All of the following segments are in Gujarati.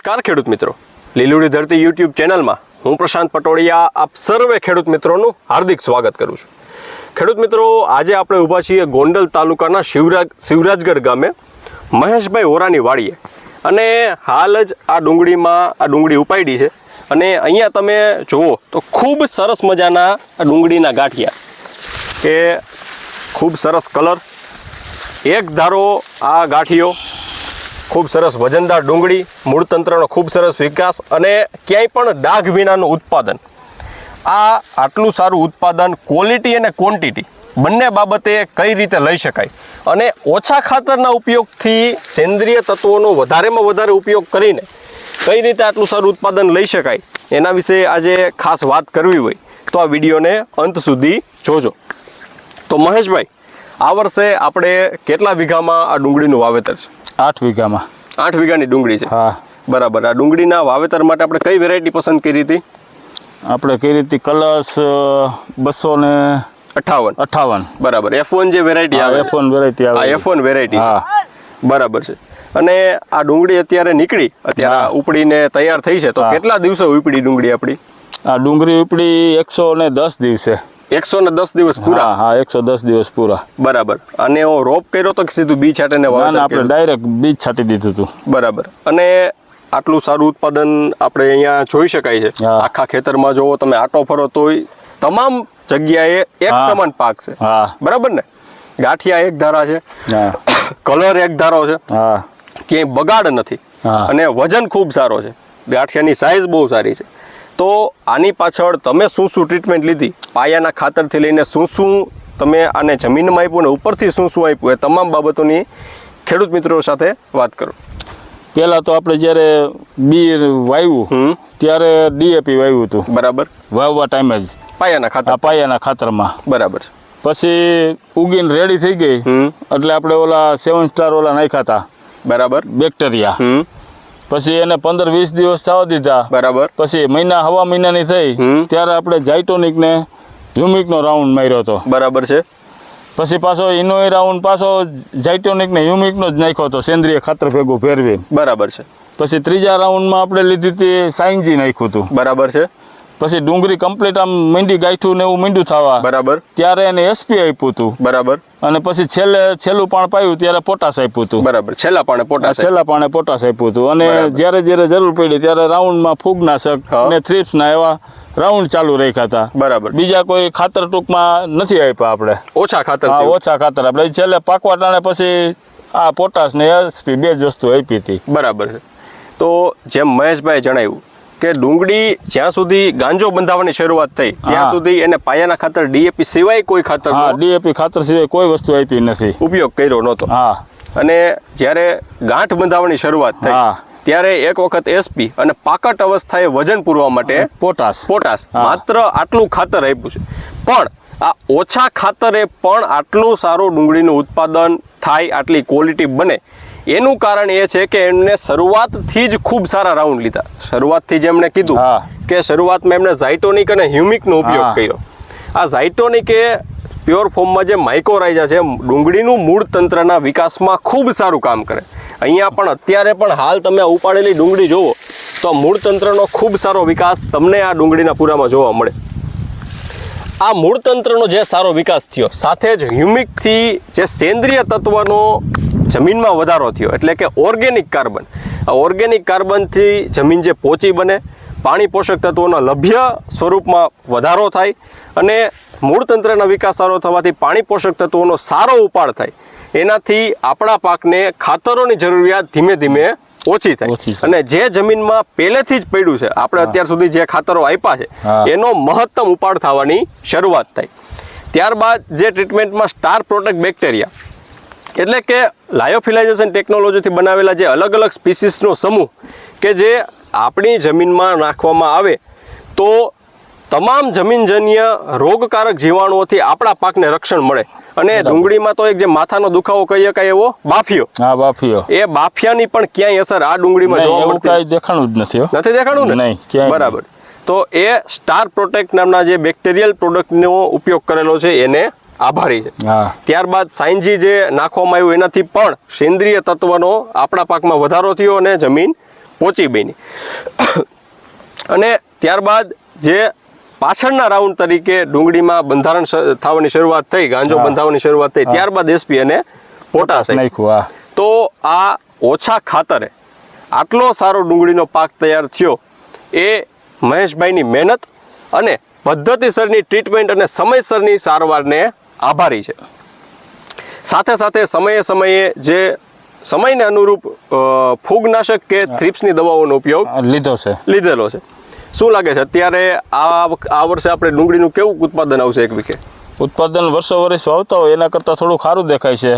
નમસ્કાર ખેડૂત મિત્રો. લીલુડી ધરતી યુટ્યુબ ચેનલમાં હું પ્રશાંત પટોડિયા આપ સર્વે ખેડૂત મિત્રોનું હાર્દિક સ્વાગત કરું છું. ખેડૂત મિત્રો, આજે આપણે ઊભા છીએ ગોંડલ તાલુકાના શિવરાજ, શિવરાજગઢ ગામે, મહેશભાઈ ઓરાની વાડીએ. અને હાલ જ આ ડુંગળીમાં, આ ડુંગળી ઉપાડી છે. અને અહીંયા તમે જુઓ તો ખૂબ સરસ મજાના આ ડુંગળીના ગાંઠિયા. કે ખૂબ સરસ કલર. એક ધારો આ ગાંઠિયો ખૂબ સરસ વજનદાર ડુંગળી, મૂળતંત્રનો ખૂબ સરસ વિકાસ અને ક્યાંય પણ ડાઘ વિનાનું ઉત્પાદન. આ આટલું સારું ઉત્પાદન ક્વોલિટી અને ક્વોન્ટિટી બંને બાબતે કઈ રીતે લઈ શકાય અને ઓછા ખાતરના ઉપયોગથી સેન્દ્રિય તત્વોનો વધારેમાં વધારે ઉપયોગ કરીને કઈ રીતે આટલું સારું ઉત્પાદન લઈ શકાય એના વિશે આજે ખાસ વાત કરવી હોય તો આ વિડીયોને અંત સુધી જોજો. તો મહેશભાઈ, આ વર્ષે આપણે કેટલા વીઘામાં આ ડુંગળીનું વાવેતર છે? આઠ વીઘામાં. આઠ વીઘાની ડુંગળી છે? હા. બરાબર. આ ડુંગળીના વાવેતર માટે આપણે કઈ વેરાયટી પસંદ કરી હતી? આપણે કરી હતી કલર્સ બસો ને અઠાવન. અઠાવન. બરાબર. એફ વન જે વેરાયટી આવે એફ વન વેરાયટી આવે એફ વન વેરાયટી હા. બરાબર છે. અને આ ડુંગળી અત્યારે નીકળી. અત્યારે. ઉપડીને તૈયાર થઈ છે. તો કેટલા દિવસે ઉપડી ડુંગળી આપણી? આ ડુંગળી ઉપડી એકસો ને દસ દિવસે. એકસો ને દસ દિવસ પૂરા? હા એકસો દસ દિવસ પૂરા. બરાબર. અને હું રોપ કર્યો તો કે સીધું બી છાંટીને આપણે ડાયરેક્ટ બીજ છાંટી દીધું હતું. બરાબર. અને આટલું સારું ઉત્પાદન આપણે અહીંયા જોઈ શકાય છે. આખા ખેતરમાં જોવો તમે આટો ફરો તોય તમામ જગ્યાએ એક સમાન પાક છે. હા. બરાબર ને? ગાંઠિયા એક ધારા છે. કલર એક ધારો છે. હા. ક્યાંય બગાડ નથી. અને વજન ખૂબ સારો છે. ગાંઠિયાની સાઇઝ બહુ સારી છે. તો આની પાછળ તમે શું શું ટ્રીટમેન્ટ લીધી? પાયાના ખાતરથી લઈને શું શું તમે આને જમીનમાં આપ્યું ને ઉપરથી શું શું આપ્યું એ તમામ બાબતોની ખેડૂત મિત્રો સાથે વાત કરો. પહેલાં તો આપણે જ્યારે બી વાવ્યું હમ. ત્યારે ડીએપી વાવ્યું હતું. બરાબર. વાવવા ટાઈમે જ. પાયાના ખાતર. પાયાના ખાતરમાં. બરાબર. પછી ઉગીને રેડી થઈ ગઈ. એટલે આપણે ઓલા સેવન સ્ટાર ઓલા નાખ્યા હતા. બરાબર. બેક્ટેરિયા પછી એને પંદર વીસ દિવસ થવા દીધા. બરાબર. પછી મહિના હવા મહિનાની થઈ. ત્યારે આપણે જાઇટોનિક ને હ્યુમિકનો રાઉન્ડ માર્યો હતો. બરાબર છે. પછી પાછો ઇનોય રાઉન્ડ પાછો જાઇટોનિક ને હ્યુમિકનો જ નાખ્યો હતો સેન્દ્રિય ખાતર ભેગું ફેરવી બરાબર છે. પછી ત્રીજા રાઉન્ડમાં આપણે લીધી હતી સાઇનજી નાખ્યું હતું. બરાબર છે. પછી ડુંગળી કમ્પ્લીટ આમ મીંડી ગાંઠું ને એવું મીંડું થવા. બરાબર. ત્યારે એને એસપી આપ્યું હતું. બરાબર. અને પછી છેલ્લે છેલ્લું પાણ પાયું ત્યારે પોટાશ આપ્યું હતું. બરાબર. છેલ્લા પાણે પોટાશ છેલ્લા પાણે પોટાશ આપ્યું હતું. અને જ્યારે જ્યારે જરૂર પડી ત્યારે રાઉન્ડમાં ફૂગનાશક અને થ્રીપ્સના થ્રિપ્સના એવા રાઉન્ડ ચાલુ રાખ્યા હતા. બરાબર. બીજા કોઈ ખાતર ટૂંકમાં નથી આપ્યા આપણે. ઓછા ખાતર ઓછા ખાતર. આપણે છેલ્લે પાકવા ટાણે પછી આ પોટાશ ને એસપી બે જ વસ્તુ આપી હતી. બરાબર છે. તો જેમ મહેશભાઈ જણાવ્યું કે ડુંગળી જ્યાં સુધી ગાંજો બંધાવવાની શરૂઆત થઈ ત્યાં સુધી એને પાયાના ખાતર ડીએપી સિવાય કોઈ ખાતર ડીએપી ખાતર સિવાય કોઈ વસ્તુ આપી નથી. ઉપયોગ કર્યો નહોતો. હા. અને જ્યારે ગાંઠ બંધાવવાની શરૂઆત થઈ ત્યારે એક વખત એસપી અને પાકટ અવસ્થાએ વજન પૂરવા માટે પોટાશ. પોટાશ. માત્ર આટલું ખાતર આપ્યું છે. પણ આ ઓછા ખાતરે પણ આટલું સારું ડુંગળીનું ઉત્પાદન થાય આટલી ક્વોલિટી બને એનું કારણ એ છે કે એમને શરૂઆતથી જ ખૂબ સારા રાઉન્ડ લીધા. શરૂઆતથી જ એમણે કીધું. કે શરૂઆતમાં એમણે ઝાઇટોનિક અને હ્યુમિકનો ઉપયોગ કર્યો. આ ઝાઇટોનિક એ પ્યોર ફોર્મમાં જે માઇકોરાઇઝા છે ડુંગળીનું મૂળ તંત્રના વિકાસમાં ખૂબ સારું કામ કરે. અહીંયા પણ અત્યારે પણ હાલ તમે ઉપાડેલી ડુંગળી જુઓ તો મૂળ તંત્રનો ખૂબ સારો વિકાસ તમને આ ડુંગળીના પૂરામાં જોવા મળે. આ મૂળ તંત્રનો જે સારો વિકાસ થયો સાથે જ હ્યુમિકથી જે સેન્દ્રિય તત્વનો જમીનમાં વધારો થયો એટલે કે ઓર્ગેનિક કાર્બન. આ ઓર્ગેનિક કાર્બનથી જમીન જે પોચી બને પાણી પોષક તત્વોના લભ્ય સ્વરૂપમાં વધારો થાય અને મૂળતંત્રના વિકાસ સારો થવાથી પાણી પોષક તત્વોનો સારો ઉપાડ થાય. એનાથી આપણા પાકને ખાતરોની જરૂરિયાત ધીમે ધીમે ઓછી થાય. અને જે જમીનમાં પહેલેથી જ પડ્યું છે આપણે અત્યાર સુધી જે ખાતરો આપ્યા છે એનો મહત્તમ ઉપાડ થવાની શરૂઆત થાય. ત્યારબાદ જે ટ્રીટમેન્ટમાં સ્ટાર પ્રોટેક્ટ બેક્ટેરિયા એટલે કે લાયોફિલાઇઝેશન ટેકનોલોજીથી બનાવેલા જે અલગ અલગ સ્પીસીસનો સમૂહ કે જે આપણી જમીનમાં નાખવામાં આવે તો તમામ જમીનજન્ય રોગકારક જીવાણુઓથી આપણા પાકને રક્ષણ મળે. અને ડુંગળીમાં તો એક જે માથાનો દુખાવો કહી શકાય એવો બાફિયો. હા બાફિયો. એ બાફિયાની પણ ક્યાંય અસર આ ડુંગળીમાં જોવા મળતી દેખાણું જ નથી નથી દેખાણું ને? નહીં, ક્યાંય બરાબર. તો એ સ્ટાર પ્રોટેક્ટ નામના જે બેક્ટેરિયલ પ્રોડક્ટનો ઉપયોગ કરેલો છે એને આભારી છે. ત્યારબાદ સાઇન્જી જે નાખવામાં આવ્યું એનાથી પણ સેન્દ્રિય તત્વનો આપણા પાકમાં વધારો થયો અને જમીન પોચી બની. અને ત્યારબાદ જે પાછળના રાઉન્ડ તરીકે ડુંગળીમાં બંધારણ થવાની શરૂઆત થઈ ગાંજો. બંધાવવાની શરૂઆત થઈ ત્યારબાદ એસપી અને પોટાશ તો આ ઓછા ખાતરે આટલો સારો ડુંગળીનો પાક તૈયાર થયો એ મહેશભાઈની મહેનત અને પદ્ધતિસરની ટ્રીટમેન્ટ અને સમયસરની સારવારને આભારી છે. સાથે સાથે સમયે સમયે જે સમયને અનુરૂપ ફૂગનાશક કે થ્રિપ્સની દવાઓનો ઉપયોગ લીધો છે. લીધેલો છે. શું લાગે છે? અત્યારે આ આ વર્ષે આપણે ડુંગળીનું કેવું ઉત્પાદન આવશે એક વીકે ઉત્પાદન વર્ષો વર્ષ વાવતા હોય એના કરતાં થોડું ખારું દેખાય છે.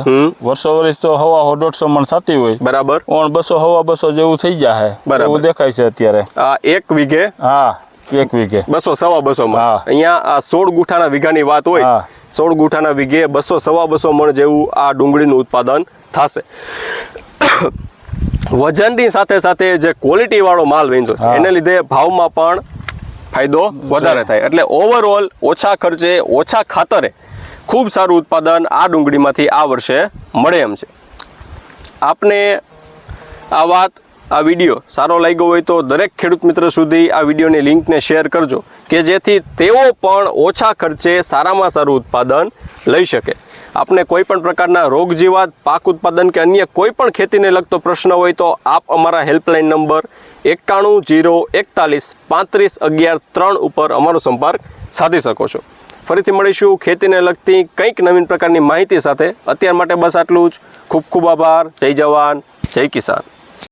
વર્ષો વર્ષ તો હવા દોઢસો મણ થતી હોય. બરાબર. પણ બસો હવા બસો જેવું થઈ જાય બરાબર. દેખાય છે અત્યારે. આ એક વીઘે? હા એક વીઘે. બસો સવા બસો માં. અહીંયા આ સોળ ગુઠાના વીઘાની વાત હોય. સોળ ગુઠાના વીઘે બસો સવા બસો મણ જેવું આ ડુંગળીનું ઉત્પાદન થશે. વજનની સાથે સાથે જે ક્વોલિટી વાળો માલ વેચો છે એને લીધે ભાવમાં પણ ફાયદો વધારે થાય. એટલે ઓવરઓલ ઓછા ખર્ચે ઓછા ખાતરે ખૂબ સારું ઉત્પાદન આ ડુંગળીમાંથી આ વર્ષે મળે એમ છે. આપને આ વાત આ વીડિયો સારો લાગ્યો હોય તો દરેક ખેડૂત મિત્ર સુધી આ વિડીયોની લિંકને શેર કરજો કે જેથી તેઓ પણ ઓછા ખર્ચે સારામાં સારું ઉત્પાદન લઈ શકે. આપને કોઈ પણ પ્રકારના રોગ જીવાત, પાક ઉત્પાદન કે અન્ય કોઈ પણ ખેતીને લગતો પ્રશ્ન હોય તો આપ અમારા હેલ્પલાઇન નંબર એકાણું જીરો એકતાલીસ પાંત્રીસ અગિયાર ત્રણ ઉપર અમારો સંપર્ક સાધી શકો છો. ફરીથી મળીશું ખેતીને લગતી કંઈક નવીન પ્રકારની માહિતી સાથે. અત્યાર માટે બસ આટલું જ. ખૂબ ખૂબ આભાર. જય જવાન. જય કિસાન.